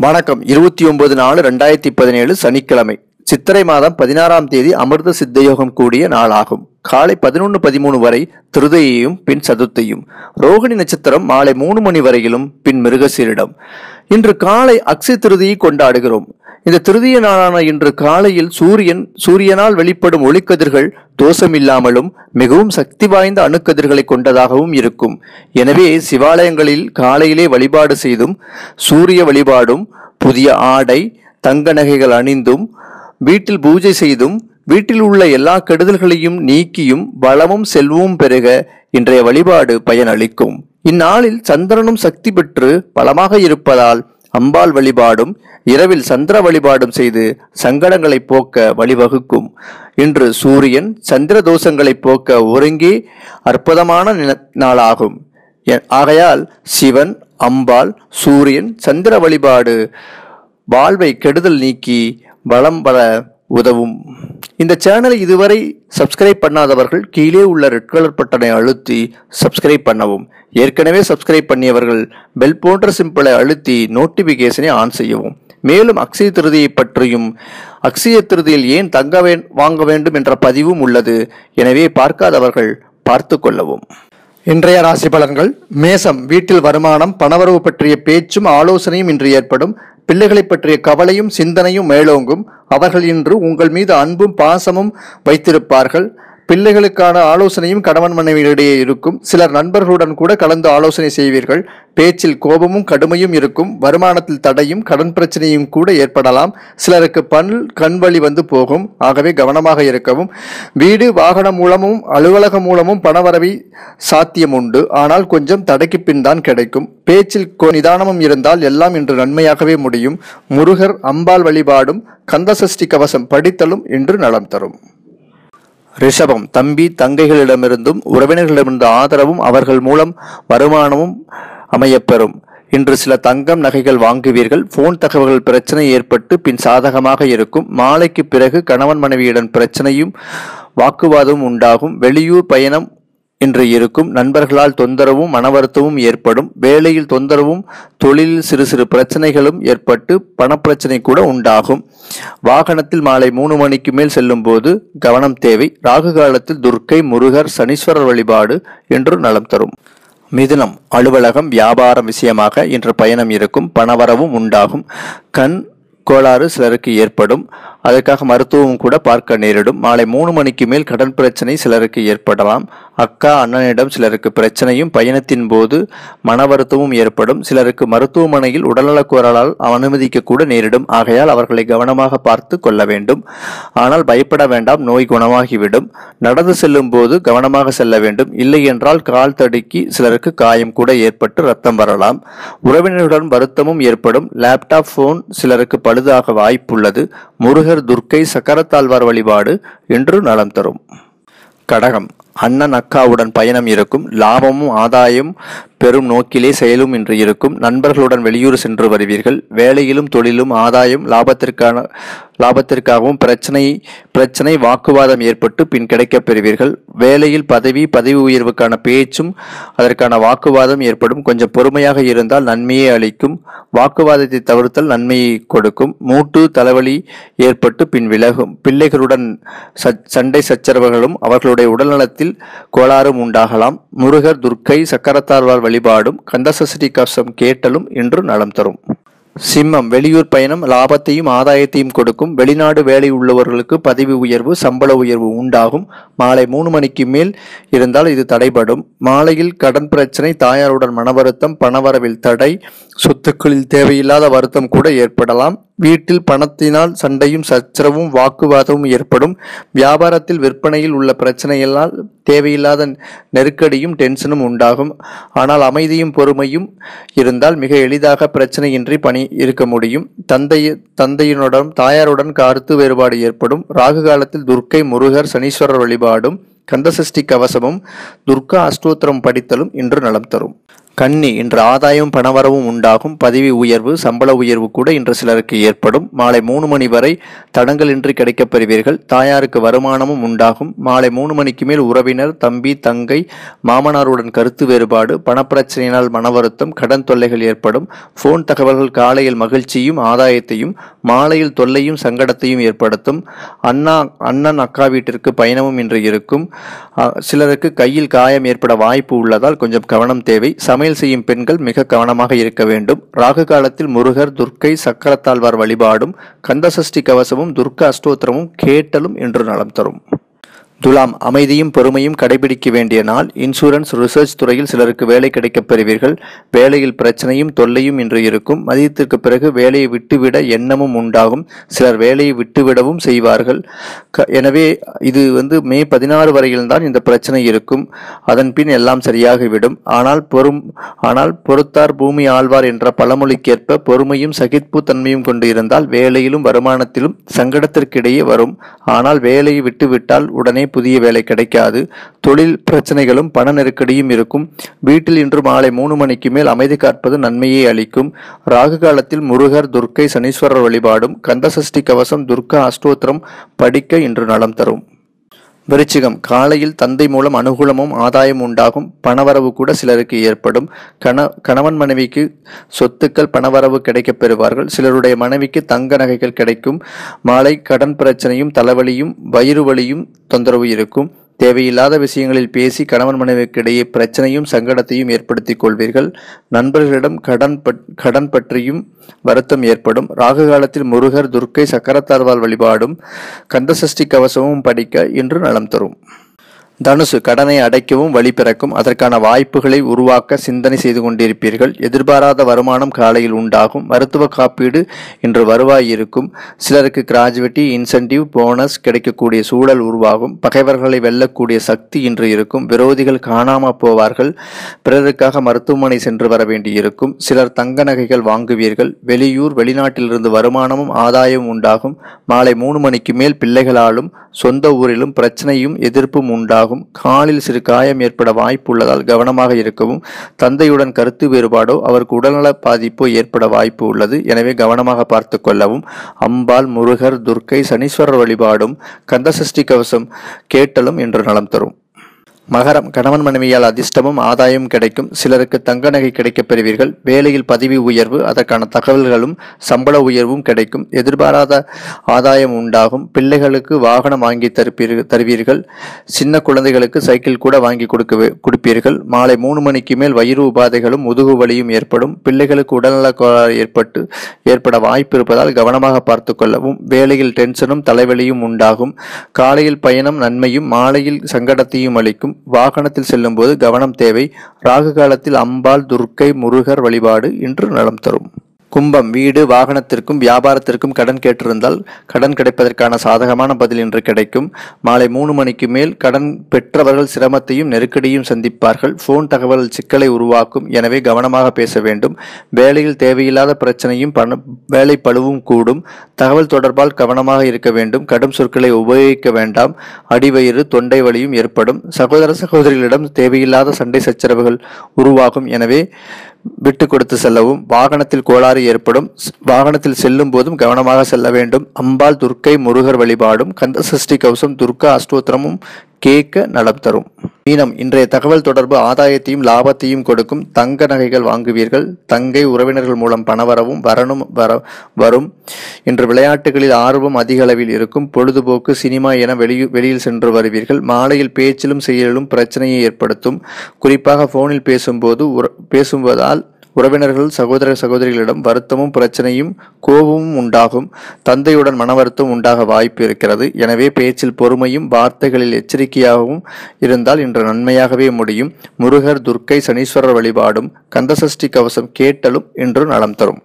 வணக்கம். இருபத்தி ஒன்பது நாலு ரெண்டாயிரத்தி பதினேழு சனிக்கிழமை. சித்திரை மாதம் பதினாறாம் தேதி அமிர்த சித்தயோகம் கூடிய நாளாகும். காலை பதினொன்று பதிமூணு வரை திருதையையும் பின் சதுர்த்தையும். ரோகிணி நட்சத்திரம் மாலை மூணு மணி வரையிலும் பின் மிருகசீரிடம். இன்று காலை அக்ஷய திருதியை கொண்டாடுகிறோம். இந்த திருதிய நாளான இன்று காலையில் சூரியன் சூரியனால் வெளிப்படும் ஒளிக்கதிர்கள் தோஷமில்லாமலும் மிகவும் சக்தி வாய்ந்த அணுக்கதிர்களை கொண்டதாகவும் இருக்கும். எனவே சிவாலயங்களில் காலையிலே வழிபாடு செய்தும் சூரிய வழிபாடும் புதிய ஆடை தங்க நகைகள் அணிந்தும் வீட்டில் பூஜை செய்தும் வீட்டில் உள்ள எல்லா கெடுதல்களையும் நீக்கியும் வளமும் செல்வமும் பெருக இன்றைய வழிபாடு பயனளிக்கும். இந்நாளில் சந்திரனும் சக்தி பெற்று பலமாக இருப்பதால் அம்பாள் வழிபாடும் இரவில் சந்திர வழிபாடும் செய்து சங்கடங்களை போக்க வழிவகுக்கும். இன்று சூரியன் சந்திர தோஷங்களை போக்க ஒருங்கே அற்புதமான நில- நாளாகும். எ- ஆகையால் சிவன் அம்பாள் சூரியன் சந்திர வழிபாடு வாழ்வை கெடுதல் நீக்கி வளம் வர உதவும். இந்த சேனலை இதுவரை சப்ஸ்கிரைப் பண்ணாதவர்கள் கீழே உள்ள ரெட் கலர் பட்டனை அழுத்தி சப்ஸ்கிரைப் பண்ணவும். ஏற்கனவே சப்ஸ்கிரைப் பண்ணியவர்கள் பெல் போன்ற சிம்பிளை அழுத்தி நோட்டிபிகேஷனை ஆன் செய்யவும். மேலும் அக்ஷய திருதியை பற்றியும் அக்ஷய திருதியில் ஏன் தங்க வாங்க வேண்டும் என்ற பதிவும் உள்ளது. எனவே பார்க்காதவர்கள் பார்த்து கொள்ளவும். இன்றைய ராசி பலன்கள் மேசம் வீட்டில் வருமானம் பணவரவு பற்றிய பேச்சும் ஆலோசனையும் இன்று ஏற்படும். பிள்ளைகளை பற்றிய கவலையும் சிந்தனையும் மேலோங்கும். அவர்கள் இன்று உங்கள் மீது அன்பும் பாசமும் வைத்திருப்பார்கள். பிள்ளைகளுக்கான ஆலோசனையும் கணவன் மனைவியிடையே இருக்கும். சிலர் நண்பர்களுடன் கூட கலந்து ஆலோசனை செய்வீர்கள். பேச்சில் கோபமும் கடுமையும் இருக்கும். வருமானத்தில் தடையும் கடன் பிரச்சனையும் கூட ஏற்படலாம். சிலருக்கு பல் கண் வழி வந்து போகும். ஆகவே கவனமாக இருக்கவும். வீடு வாகனம் மூலமும் அலுவலகம் மூலமும் பணவரவை சாத்தியம் உண்டு. ஆனால் கொஞ்சம் தடைக்கு பின் தான் கிடைக்கும். பேச்சில் நிதானமும் இருந்தால் எல்லாம் இன்று நன்மையாகவே முடியும். முருகர் அம்பாள் வழிபாடும் கந்தசஷ்டி கவசம் படித்தலும் இன்று நலம் தரும். ரிஷபம் தம்பி தங்கைகளிடமிருந்தும் உறவினர்களிடமிருந்து ஆதரவும் அவர்கள் மூலம் வருமானமும் அமையப்பெறும். இன்று சில தங்கம் நகைகள் வாங்குவீர்கள். போன் தகவல்கள் பிரச்சனை ஏற்பட்டு பின் சாதகமாக இருக்கும். மாலைக்கு பிறகு கணவன் மனைவியுடன் பிரச்சனையும் வாக்குவாதமும் உண்டாகும். வெளியூர் பயணம் இன்று இருக்கும் நண்பர்களால் தொந்தரவும் மனவருத்தமும் ஏற்படும். வேலையில் தொந்தரவும் தொழிலில் சிறு சிறு பிரச்சனைகளும் ஏற்பட்டு பணப்பிரச்சனை கூட உண்டாகும். வாகனத்தில் மாலை மூணு மணிக்கு மேல் செல்லும் போது கவனம் தேவை. ராகு காலத்தில் துர்க்கை முருகர் சனீஸ்வரர் வழிபாடு என்று நலம் தரும். மிதுனம் அலுவலகம் வியாபாரம் விஷயமாக இன்று பயணம் இருக்கும். பணவரவும் உண்டாகும். கண் கோளாறு சிலருக்கு ஏற்படும். அதற்காக மருத்துவம் கூட பார்க்க நேரிடும். மாலை மூணு மணிக்கு மேல் கடன் பிரச்சனை சிலருக்கு ஏற்படலாம். அக்கா அண்ணனிடம் சிலருக்கு பிரச்சனையும் பயணத்தின் போது மன வருத்தமும் ஏற்படும். சிலருக்கு மருத்துவமனையில் உடல்நலக்குரலால் அனுமதிக்க கூட நேரிடும். ஆகையால் அவர்களை கவனமாக பார்த்து கொள்ள வேண்டும். ஆனால் பயப்பட வேண்டாம் நோய் குணமாகிவிடும். நடந்து செல்லும் போது கவனமாக செல்ல வேண்டும். இல்லை என்றால் கால் தடுக்கி சிலருக்கு காயம் கூட ஏற்பட்டு ரத்தம் வரலாம். உறவினருடன் வருத்தமும் ஏற்படும். லேப்டாப் போன் சிலருக்கு பழுதாக வாய்ப்புள்ளது. முருகர் துர்க்கை சக்கரத்தாழ்வார் வழிபாடு என்று நலம் தரும். கடகம். அண்ணன் அக்காவுடன் பயணம் இருக்கும். லாபமும் ஆதாயம் பெரும் நோக்கிலே செயலும் இன்று இருக்கும். நண்பர்களுடன் வெளியூர் சென்று வருவீர்கள். வேலையிலும் தொழிலும் ஆதாயம் லாபத்திற்கான லாபத்திற்காகவும் பிரச்சனை பிரச்சனை வாக்குவாதம் ஏற்பட்டு பின் கிடைக்கப் பெறுவீர்கள். வேலையில் பதவி பதவி உயர்வுக்கான பேச்சும் அதற்கான வாக்குவாதம் ஏற்படும். கொஞ்சம் பொறுமையாக இருந்தால் நன்மையை அளிக்கும். வாக்குவாதத்தை தவிர்த்தல் நன்மையை கொடுக்கும். மூட்டு தலைவலி ஏற்பட்டு பின் விலகும். பிள்ளைகளுடன் ச- சண்டை சச்சரவுகளும் அவர்களுடைய உடல்நலத்தில் கோளாறும் உண்டாகலாம். முருகர் துர்க்கை சக்கரத்தாழ்வார் வழிபாடும் கந்தசஷ்டி கவசம் கேட்டலும் இன்று நலம் தரும். சிம்மம் வெளியூர் பயணம் லாபத்தையும் ஆதாயத்தையும் கொடுக்கும் வெளிநாடு வேலை உள்ளவர்களுக்கு பதவி உயர்வு சம்பள உயர்வு உண்டாகும். மாலை மூணு மணிக்கு மேல் இருந்தால் இது தடைபடும். மாலையில் கடன் பிரச்சனை தாயாருடன் மனவருத்தம் பணவரவில் தடை சொத்துக்களில் தேவையில்லாத வருத்தம் கூட ஏற்படலாம். வீட்டில் பணத்தினால் சண்டையும் சச்சரவும் வாக்குவாதமும் ஏற்படும். வியாபாரத்தில் விற்பனையில் உள்ள பிரச்சனையெல்லாம் தேவையில்லாத நெருக்கடியும் டென்ஷனும் உண்டாகும். ஆனால் அமைதியும் பொறுமையும் இருந்தால் மிக எளிதாக பிரச்சனையின்றி பணி இருக்க முடியும். தந்தை தந்தையினுடன் தாயாருடன் கருத்து வேறுபாடு ஏற்படும். ராகு காலத்தில் துர்க்கை முருகர் சனீஸ்வரர் வழிபாடும் கந்தசஷ்டி கவசமும் துர்கா அஷ்டோத்திரம் படித்தலும் இன்று நலம் தரும். கன்னி இன்று ஆதாயம் பணவரவும் உண்டாகும். பதவி உயர்வு சம்பள உயர்வு கூட இன்று சிலருக்கு ஏற்படும். மாலை மூணு மணி வரை தடங்கலின்றி கிடைக்கப் பெறுவீர்கள். தாயாருக்கு வருமானமும் உண்டாகும். மாலை மூணு மணிக்கு மேல் உறவினர் தம்பி தங்கை மாமனாருடன் கருத்து வேறுபாடு பணப்பிரச்சனையினால் மன வருத்தம் கடன் தொல்லைகள் ஏற்படும். போன் தகவல்கள் காலையில் மகிழ்ச்சியும் ஆதாயத்தையும் மாலையில் தொல்லையும் சங்கடத்தையும் ஏற்படுத்தும். அண்ணா அண்ணன் அக்கா வீட்டிற்கு பயணமும் இன்று இருக்கும். சிலருக்கு கையில் காயம் ஏற்பட வாய்ப்பு உள்ளதால் கொஞ்சம் கவனம் தேவை. சமையல் செய்யும் பெண்கள் மிக கவனமாக இருக்க வேண்டும். ராகு காலத்தில் முருகர் துர்க்கை சக்கரத்தாழ்வார் வழிபாடும் கந்தசஷ்டி கவசமும் துர்க்க அஷ்டோத்திரமும் கேட்டலும் என்று நலம் தரும். துலாம் அமைதியும் பொறுமையும் கடைபிடிக்க வேண்டிய நாள். இன்சூரன்ஸ் ரிசர்ச் துறையில் சிலருக்கு வேலை கிடைக்கப் பெறுவீர்கள். வேலையில் பிரச்சனையும் தொல்லையும் இன்று இருக்கும். மதியத்திற்கு பிறகு வேலையை விட்டுவிட எண்ணமும் உண்டாகும். சிலர் வேலையை விட்டுவிடவும் செய்வார்கள். க- எனவே இது வந்து மே பதினாறு வரையில் தான் இந்த பிரச்சனை இருக்கும். அதன் பின் எல்லாம் சரியாகிவிடும். ஆனால் பொறும் ஆனால் பொறுத்தார் பூமி ஆழ்வார் என்ற பழமொழிக்கேற்ப பொறுமையும் சகிப்பு தன்மையும் கொண்டு இருந்தால் வேலையிலும் வருமானத்திலும் சங்கடத்திற்கிடையே வரும். ஆனால் வேலையை விட்டுவிட்டால் உடனே புதிய வேலை கிடைக்காது. தொழில் பிரச்சனைகளும் பண நெருக்கடியும் இருக்கும். வீட்டில் இன்று மாலை மூணு மணிக்கு மேல் அமைதி காற்பது நன்மையை அளிக்கும். ராகு காலத்தில் முருகர் துர்க்கை சனீஸ்வரர் வழிபாடும் கந்தசஷ்டி கவசம் துர்கா அஷ்டோத்திரம் படிக்க இன்று நலம் தரும். விருச்சிகம். காலையில் தந்தை மூலம் அனுகூலமும் ஆதாயம் உண்டாகும். பணவரவு கூட சிலருக்கு ஏற்படும். கண கணவன் மனைவிக்கு சொத்துக்கள் பணவரவு கிடைக்கப் பெறுவார்கள். சிலருடைய மனைவிக்கு தங்க நகைகள் கிடைக்கும். மாலை கடன் பிரச்சனையும் தலைவலியும் வயிறு வலியும் தொந்தரவு இருக்கும். தேவையில்லாத விஷயங்களில் பேசி கணவன் மனைவிக்கிடையே பிரச்சனையும் சங்கடத்தையும் ஏற்படுத்திக் கொள்வீர்கள். நண்பர்களிடம் கடன் பட்- கடன் பற்றியும் வருத்தம் ஏற்படும். ராகு காலத்தில் முருகர் துர்க்கை சக்கரத்தாழ்வாள் வழிபாடும் கந்தசஷ்டி கவசமும் படிக்க இன்று நலம் தரும். தனுசு கடனை அடைக்கவும் வழி பிறக்கும். அதற்கான வாய்ப்புகளை உருவாக்க சிந்தனை செய்து கொண்டிருப்பீர்கள். எதிர்பாராத வருமானம் காலையில் உண்டாகும். மருத்துவ காப்பீடு இன்று வருவாய் இருக்கும் சிலருக்கு கிராஜுவிட்டி இன்சென்டிவ் போனஸ் கிடைக்கக்கூடிய சூழல் உருவாகும். பகைவர்களை வெல்லக்கூடிய சக்தி இன்று இருக்கும். விரோதிகள் காணாமல் போவார்கள். பிறருக்காக மருத்துவமனை சென்று வர வேண்டியிருக்கும். சிலர் தங்க நகைகள் வாங்குவீர்கள். வெளியூர் வெளிநாட்டிலிருந்து வருமானமும் ஆதாயமும் உண்டாகும். மாலை மூணு மணிக்கு மேல் பிள்ளைகளாலும் சொந்த ஊரிலும் பிரச்சனையும் எதிர்ப்பும் உண்டாகும். காலில் சிறு காயம் ஏற்பட வாய்ப்பு உள்ளதால் கவனமாக இருக்கவும் தந்தையுடன் கருத்து வேறுபாடோ அவருக்கு உடல்நல பாதிப்போ ஏற்பட வாய்ப்பு உள்ளது. எனவே கவனமாக பார்த்து கொள்ளவும். அம்பாள் முருகர் துர்க்கை சனீஸ்வரர் வழிபாடும் கந்தசஷ்டி கவசம் கேட்டலும் என்று நலம் தரும். மகரம் கணவன் மனைவியால் அதிர்ஷ்டமும் ஆதாயமும் கிடைக்கும். சிலருக்கு தங்க நகை கிடைக்கப் பெறுவீர்கள். வேலையில் பதவி உயர்வு அதற்கான தகவல்களும் சம்பள உயர்வும் கிடைக்கும். எதிர்பாராத ஆதாயம் உண்டாகும். பிள்ளைகளுக்கு வாகனம் வாங்கி தருப்பீர்கள் தருவீர்கள். சின்ன குழந்தைகளுக்கு சைக்கிள் கூட வாங்கி கொடுக்க கொடுப்பீர்கள். மாலை மூணு மணிக்கு மேல் வயிறு உபாதைகளும் முதுகு வலியும் ஏற்படும். பிள்ளைகளுக்கு உடல்நல கோளாறு ஏற்பட்டு ஏற்பட வாய்ப்பு இருப்பதால் கவனமாக பார்த்து கொள்ளவும். வேலையில் டென்ஷனும் தலைவலியும் உண்டாகும். காலையில் பயணம் நன்மையும் மாலையில் சங்கடத்தையும் அளிக்கும். வாகனத்தில் செல்லும்போது கவனம் தேவை. ராகு காலத்தில் அம்பாள் துர்க்கை முருகர் வழிபாடு இன்று நலம் தரும். கும்பம் வீடு வாகனத்திற்கும் வியாபாரத்திற்கும் கடன் கேட்டிருந்தால் கடன் கிடைப்பதற்கான சாதகமான பதில் இன்று கிடைக்கும். மாலை மூணு மணிக்கு மேல் கடன் பெற்றவர்கள் சிரமத்தையும் நெருக்கடியும் சந்திப்பார்கள். போன் தகவல் சிக்கலை உருவாக்கும். எனவே கவனமாக பேச வேண்டும். வேலையில் தேவையில்லாத பிரச்சனையும் பண வேலை பழுவும் கூடும். தகவல் தொடர்பால் கவனமாக இருக்க வேண்டும். கடும் சொற்களை உபயோகிக்க வேண்டாம். அடிவயிறு தொண்டை வலியும் ஏற்படும். சகோதர சகோதரிகளிடம் தேவையில்லாத சண்டை சச்சரவுகள் உருவாகும். எனவே விட்டு கொடுத்து செல்லவும் வாகனத்தில் கோளாறு ஏற்படும் வாகனத்தில் செல்லும் போதும் கவனமாக செல்ல வேண்டும். அம்பாள் துர்க்கை முருகர் வழிபாடும் கந்த சஷ்டி கவசம் துர்கா அஷ்டோத்திரமும் கேட்க நலம் தரும். மீனம் இன்றைய தகவல் தொடர்பு ஆதாயத்தையும் லாபத்தையும் கொடுக்கும். தங்க நகைகள் வாங்குவீர்கள். தங்கை உறவினர்கள் மூலம் பணவரவும் வரணும் வர வரும். இன்று விளையாட்டுகளில் ஆர்வம் அதிக அளவில் இருக்கும். பொழுதுபோக்கு சினிமா என வெளியு வெளியில் சென்று வருவீர்கள். மாலையில் பேச்சிலும் செயலிலும் பிரச்சனையை ஏற்படுத்தும். குறிப்பாக போனில் பேசும்போது உற- பேசுவதால் உறவினர்கள் சகோதர சகோதரிகளிடம் வருத்தமும் பிரச்சனையும் கோபமும் உண்டாகும். தந்தையுடன் மன வருத்தம் உண்டாக வாய்ப்பு இருக்கிறது. எனவே பேச்சில் பொறுமையும் வார்த்தைகளில் எச்சரிக்கையாகவும் இருந்தால் இன்று நன்மையாகவே முடியும். முருகர் துர்க்கை சனீஸ்வரர் வழிபாடும் கந்தசஷ்டி கவசம் கேட்டலும் இன்று நலம் தரும்.